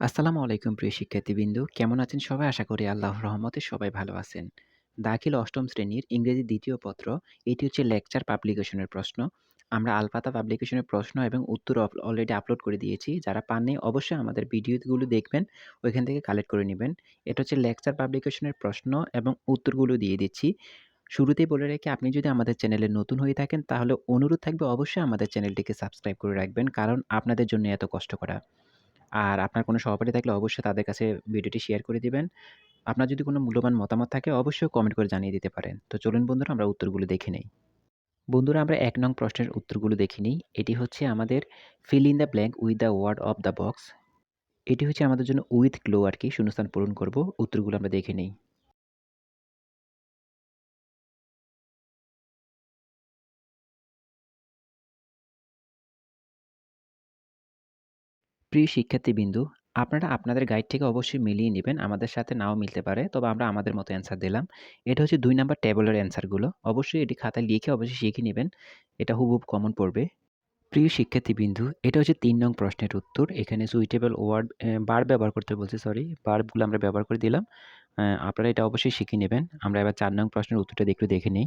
আসসালামু আলাইকুম প্রিয় শিক্ষার্থীবৃন্দু। কেমন আছেন সবাই? আশা করি আল্লাহ রহমতে সবাই ভালো আছেন। দাখিল অষ্টম শ্রেণির ইংরেজি দ্বিতীয় পত্র, এটি হচ্ছে লেকচার পাবলিকেশনের প্রশ্ন। আমরা আলপাতা পাবলিকেশনের প্রশ্ন এবং উত্তর অলরেডি আপলোড করে দিয়েছি। যারা পাননি, অবশ্যই আমাদের ভিডিওগুলো দেখবেন, ওইখান থেকে কালেক্ট করে নেবেন। এটা হচ্ছে লেকচার পাবলিকেশনের প্রশ্ন এবং উত্তরগুলো দিয়ে দিচ্ছি। শুরুতেই বলে রেখে, আপনি যদি আমাদের চ্যানেলে নতুন হয়ে থাকেন, তাহলে অনুরোধ থাকবে অবশ্যই আমাদের চ্যানেলটিকে সাবস্ক্রাইব করে রাখবেন, কারণ আপনাদের জন্য এত কষ্ট করা আর আপনার কোনো সহপাঠী থাকলে অবশ্যই তাদের কাছে ভিডিওটি শেয়ার করে দিবেন। আপনার যদি কোনো মূল্যবান মতামত থাকে, অবশ্যই কমেন্ট করে জানিয়ে দিতে পারেন। তো চলুন বন্ধুরা, আমরা উত্তরগুলো দেখে নেই। বন্ধুরা, আমরা এক নং প্রশ্নের উত্তরগুলো দেখে নিই। এটি হচ্ছে আমাদের fill in the blank with the word of the box. এটি হচ্ছে আমাদের জন্য উইথ গ্লো আর কি, শূন্যস্থান পূরণ করব। উত্তরগুলো আমরা দেখে নেই। প্রিয় শিক্ষার্থীবৃন্দু, আপনারা আপনাদের গাইড থেকে অবশ্যই মিলিয়ে নিবেন। আমাদের সাথে নাও মিলতে পারে। তবে আমরা আমাদের মতো অ্যান্সার দিলাম। এটা হচ্ছে দুই নাম্বার টেবলের অ্যান্সারগুলো। অবশ্যই এটি খাতায় লিখে অবশ্যই শিখে নেবেন এটা হুবহুব কমন পড়বে। প্রিয় শিক্ষার্থীবৃন্দু, এটা হচ্ছে তিন নং প্রশ্নের উত্তর। এখানে সুইটেবল ওয়ার্ড ভার্ব ব্যবহার করতে বলছে সরি। ভার্বগুলো আমরা ব্যবহার করে দিলাম। আপনারা এটা অবশ্যই শিখে নেবেন। আমরা এবার চার নং প্রশ্নের উত্তরটা একটু দেখে নিই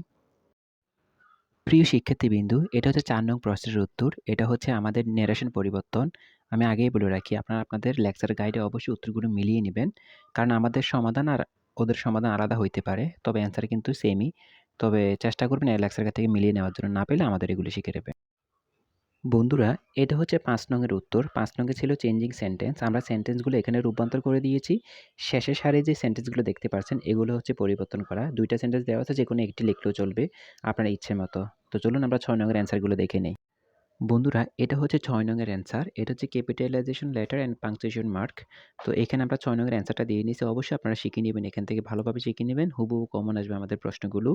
প্রিয় শিক্ষার্থীবৃন্দু, এটা হচ্ছে চার নং প্রশ্নের উত্তর। এটা হচ্ছে আমাদের ন্যারেশন পরিবর্তন। আমি আগেই বলে রাখি আপনারা আপনাদের লেকচার গাইডে অবশ্যই উত্তরগুলো মিলিয়ে নেবেন কারণ আমাদের সমাধান আর ওদের সমাধান আলাদা হইতে পারে। তবে অ্যান্সার কিন্তু সেমই। তবে চেষ্টা করবেন এই লেকচার থেকে মিলিয়ে নেওয়ার জন্য। না পেলে আমাদের এগুলো শিখে নেবেন। বন্ধুরা, এটা হচ্ছে পাঁচ নংয়ের উত্তর। পাঁচ নংয়ে ছিল চেঞ্জিং সেন্টেন্স। আমরা সেন্টেন্সগুলো এখানে রূপান্তর করে দিয়েছি। শেষে সারে যে সেন্টেন্সগুলো দেখতে পাচ্ছেন, এগুলো হচ্ছে পরিবর্তন করা। দুইটা সেন্টেন্স দেওয়া আছে, যে কোনো একটি লিখলেও চলবে আপনার ইচ্ছে মতো। তো চলুন আমরা ছয় নংয়ের অ্যান্সারগুলো দেখে নেই। বন্ধুরা, এটা হচ্ছে ৬ নংয়ের অ্যান্সার। এটা হচ্ছে capitalization letter and punctuation mark. তো এখানে আমরা ৬ নংয়ের অ্যান্সারটা দিয়ে নিয়েছি। অবশ্যই আপনারা শিখে নিবেন। এখান থেকে ভালোভাবে শিখে নিবেন। হুবহু কমন আসবে আমাদের প্রশ্নগুলো।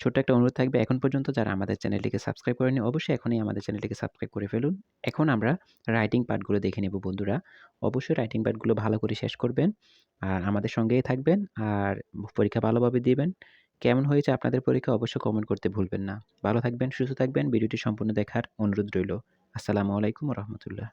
ছোট্ট একটা অনুরোধ থাকবে এখন পর্যন্ত যারা আমাদের চ্যানেলটিকে সাবস্ক্রাইব করেনি অবশ্যই এখনই আমাদের চ্যানেলটিকে সাবস্ক্রাইব করে ফেলুন। এখন আমরা রাইটিং পার্টগুলো দেখে নেব বন্ধুরা। অবশ্যই রাইটিং পার্টগুলো ভালো করে শেষ করবেন। আর আমাদের সঙ্গেই থাকবেন। আর পরীক্ষা ভালোভাবে দিবেন। কেমন হয়েছে আপনাদের পরীক্ষা অবশ্যই কমেন্ট করতে ভুলবেন না। ভালো থাকবেন, সুস্থ থাকবেন। ভিডিওটি সম্পূর্ণ দেখার অনুরোধ রইল। আসসালামু আলাইকুম রাহমাতুল্লাহ।